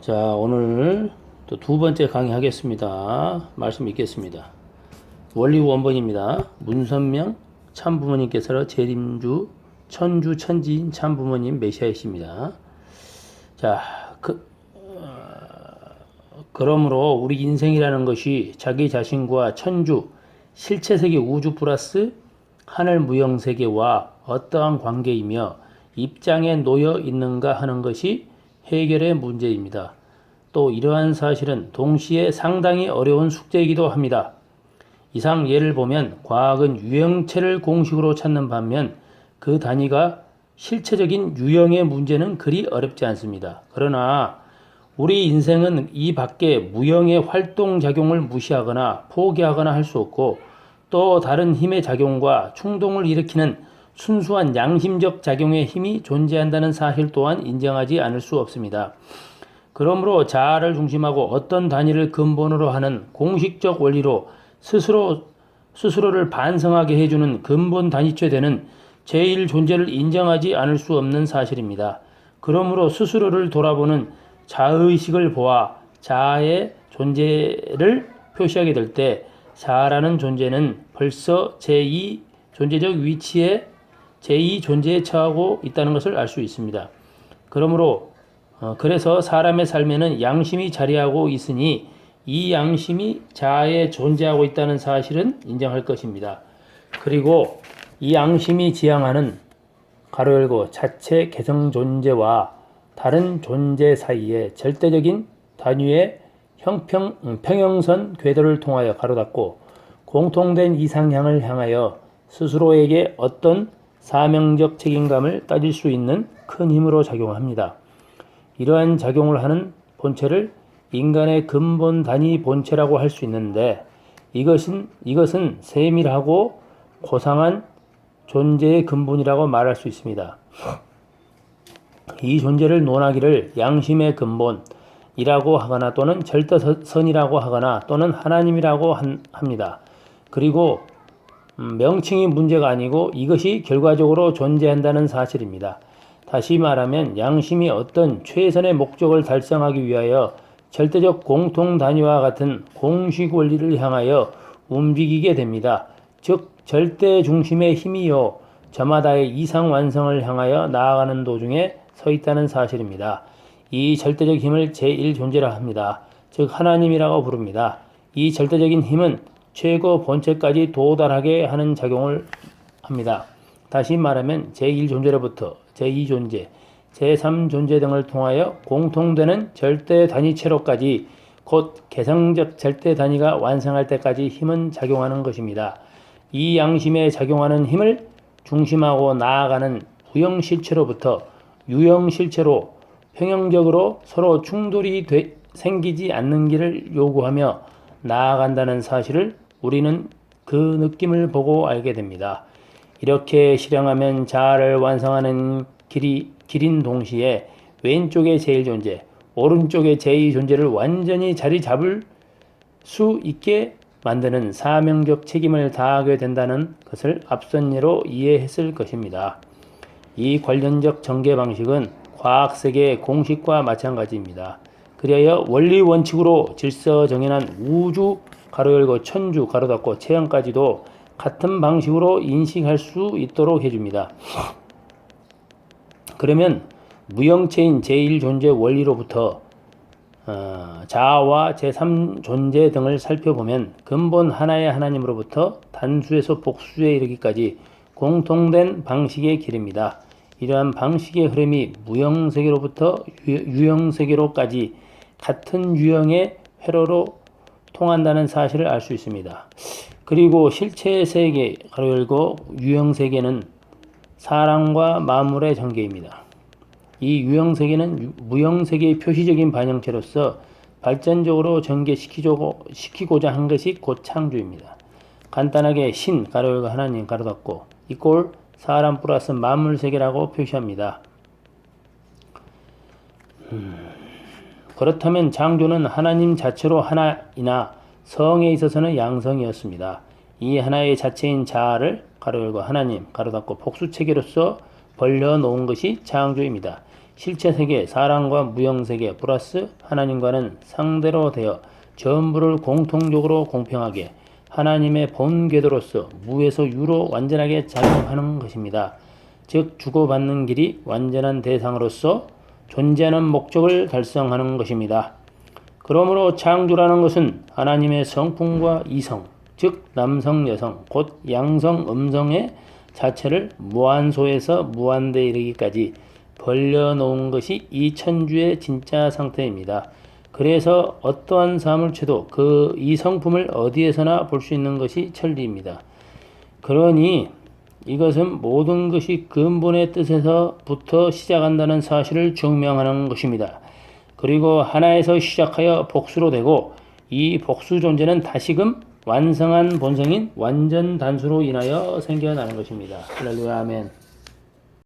자, 오늘 또 두 번째 강의 하겠습니다. 말씀 읽겠습니다. 원리 원본입니다. 문선명 참부모님께서 재림주 천주 천지인 참부모님 메시아이십니다. 자, 그, 어, 그러므로 우리 인생이라는 것이 자기 자신과 천주, 실체 세계 우주 플러스 하늘 무형 세계와 어떠한 관계이며 입장에 놓여 있는가 하는 것이 해결의 문제입니다. 또 이러한 사실은 동시에 상당히 어려운 숙제이기도 합니다. 이상 예를 보면 과학은 유형체를 공식으로 찾는 반면 그 단위가 실체적인 유형의 문제는 그리 어렵지 않습니다. 그러나 우리 인생은 이 밖에 무형의 활동 작용을 무시하거나 포기하거나 할 수 없고 또 다른 힘의 작용과 충동을 일으키는 순수한 양심적 작용의 힘이 존재한다는 사실 또한 인정하지 않을 수 없습니다. 그러므로 자아를 중심하고 어떤 단위를 근본으로 하는 공식적 원리로 스스로 스스로를 반성하게 해주는 근본 단위체 되는 제1 존재를 인정하지 않을 수 없는 사실입니다. 그러므로 스스로를 돌아보는 자의식을 보아 자아의 존재를 표시하게 될 때 자아라는 존재는 벌써 제2 존재적 위치에 제2 존재에 처하고 있다는 것을 알 수 있습니다. 그러므로 어, 그래서 사람의 삶에는 양심이 자리하고 있으니 이 양심이 자아에 존재하고 있다는 사실은 인정할 것입니다. 그리고 이 양심이 지향하는 가로 열고 자체 개성 존재와 다른 존재 사이에 절대적인 단위의 형평, 음, 평형선 궤도를 통하여 가로 닫고 공통된 이상향을 향하여 스스로에게 어떤 사명적 책임감을 따질 수 있는 큰 힘으로 작용합니다. 이러한 작용을 하는 본체를 인간의 근본 단위 본체라고 할 수 있는데 이것은 이것은 세밀하고 고상한 존재의 근본이라고 말할 수 있습니다. 이 존재를 논하기를 양심의 근본이라고 하거나 또는 절대선이라고 하거나 또는 하나님이라고 합니다. 그리고 음, 명칭이 문제가 아니고 이것이 결과적으로 존재한다는 사실입니다. 다시 말하면 양심이 어떤 최선의 목적을 달성하기 위하여 절대적 공통 단위와 같은 공식 원리를 향하여 움직이게 됩니다. 즉 절대 중심의 힘이요 저마다의 이상 완성을 향하여 나아가는 도중에 서 있다는 사실입니다. 이 절대적 힘을 제1존재라 합니다. 즉 하나님이라고 부릅니다. 이 절대적인 힘은 최고 본체까지 도달하게 하는 작용을 합니다. 다시 말하면 제1존재로부터 제2존재, 제3존재 등을 통하여 공통되는 절대 단위체로까지 곧 개성적 절대 단위가 완성할 때까지 힘은 작용하는 것입니다. 이 양심에 작용하는 힘을 중심하고 나아가는 무형 실체로부터 유형 실체로 평형적으로 서로 충돌이 되, 생기지 않는 길을 요구하며 나아간다는 사실을 우리는 그 느낌을 보고 알게 됩니다. 이렇게 실행하면 자아를 완성하는 길이, 길인 동시에 왼쪽의 제일 존재, 오른쪽의 제2 존재를 완전히 자리 잡을 수 있게 만드는 사명적 책임을 다하게 된다는 것을 앞선 예로 이해했을 것입니다. 이 관련적 전개 방식은 과학 세계의 공식과 마찬가지입니다. 그리하여 원리 원칙으로 질서 정연한 우주 가로 열고 천주 가로 닫고 체형까지도 같은 방식으로 인식할 수 있도록 해줍니다. 그러면 무형체인 제1존재 원리로부터 어, 자아와 제3 존재 등을 살펴보면 근본 하나의 하나님으로부터 단수에서 복수에 이르기까지 공통된 방식의 길입니다. 이러한 방식의 흐름이 무형세계로부터 유형세계로까지 같은 유형의 회로로 통한다는 사실을 알 수 있습니다. 그리고 실체 세계, 가로 열고 유형 세계는 사랑과 만물의 전개입니다. 이 유형 세계는 무형 세계의 표시적인 반영체로서 발전적으로 전개시키고자 한 것이 곧 창조입니다. 간단하게 신, 가로 열고 하나님, 가로 닫고 이꼴 사람 플러스 만물 세계라고 표시합니다. 음. 그렇다면 창조는 하나님 자체로 하나이나 성에 있어서는 양성이었습니다. 이 하나의 자체인 자아를 가로 열고 하나님 가로 닫고 복수 체계로서 벌려 놓은 것이 창조입니다. 실체 세계, 사랑과 무형 세계 플러스 하나님과는 상대로 되어 전부를 공통적으로 공평하게 하나님의 본 궤도로서 무에서 유로 완전하게 작용하는 것입니다. 즉 주고받는 길이 완전한 대상으로서 존재하는 목적을 달성하는 것입니다. 그러므로 창조라는 것은 하나님의 성품과 이성, 즉 남성, 여성, 곧 양성, 음성의 자체를 무한소에서 무한대에 이르기까지 벌려놓은 것이 이 천주의 진짜 상태입니다. 그래서 어떠한 사물체도 그 이 성품을 어디에서나 볼 수 있는 것이 천리입니다. 그러니 이것은 모든 것이 근본의 뜻에서부터 시작한다는 사실을 증명하는 것입니다. 그리고 하나에서 시작하여 복수로 되고 이 복수 존재는 다시금 완성한 본성인 완전 단수로 인하여 생겨나는 것입니다. 할렐루야 아멘.